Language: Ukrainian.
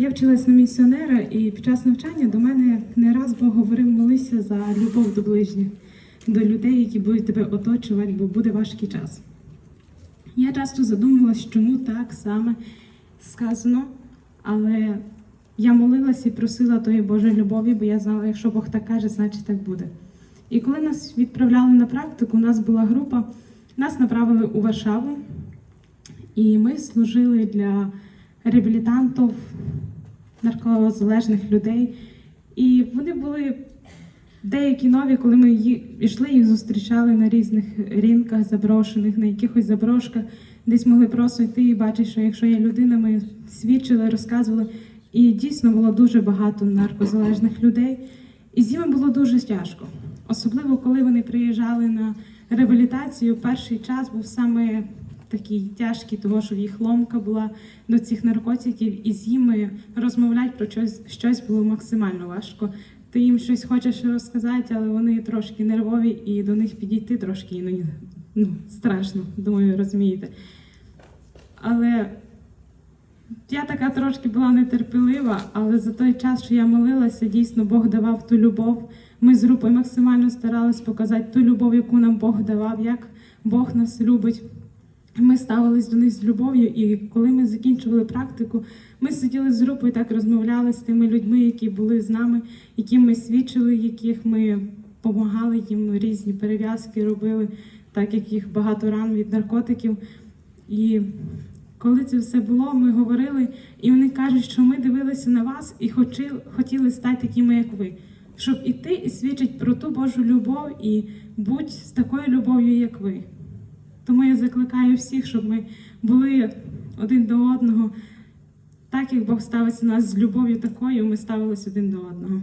Я вчилась на місіонера, і під час навчання до мене не раз Бог говорив молися за любов до ближніх, до людей, які будуть тебе оточувати, бо буде важкий час. Я часто задумувалась, чому так саме сказано, але я молилася і просила тої Божої любові, бо я знала, якщо Бог так каже, значить так буде. І коли нас відправляли на практику, у нас була група, нас направили у Варшаву, і ми служили для реабілітантів, наркозалежних людей. І вони були деякі нові, коли ми йшли, їх зустрічали на різних ринках заброшених, на якихось заброшках, десь могли просто йти і бачити, що якщо є людина, ми свідчили, розказували. І дійсно було дуже багато наркозалежних людей. І з ними було дуже тяжко. Особливо, коли вони приїжджали на реабілітацію, перший час був саме такий тяжкий, тому що їх ломка була до цих наркотиків, і з ними розмовляти про щось, щось було максимально важко. Ти їм щось хочеш розказати, але вони трошки нервові, і до них підійти трошки іноді ну, страшно, думаю, розумієте. Але я така трошки була нетерпелива, але за той час, що я молилася, дійсно Бог давав ту любов. Ми з групою максимально старались показати ту любов, яку нам Бог давав, як Бог нас любить. Ми ставились до них з любов'ю, і коли ми закінчували практику, ми сиділи з групою, так розмовляли з тими людьми, які були з нами, яким ми свідчили, яких ми допомагали їм різні перев'язки робили, так як їх багато ран від наркотиків. І коли це все було, ми говорили, і вони кажуть, що ми дивилися на вас і хотіли стати такими, як ви, щоб іти і свідчити про ту Божу любов і будь з такою любов'ю, як ви. Тому я закликаю всіх, щоб ми були один до одного, так як Бог ставиться нас з любов'ю такою, ми ставились один до одного.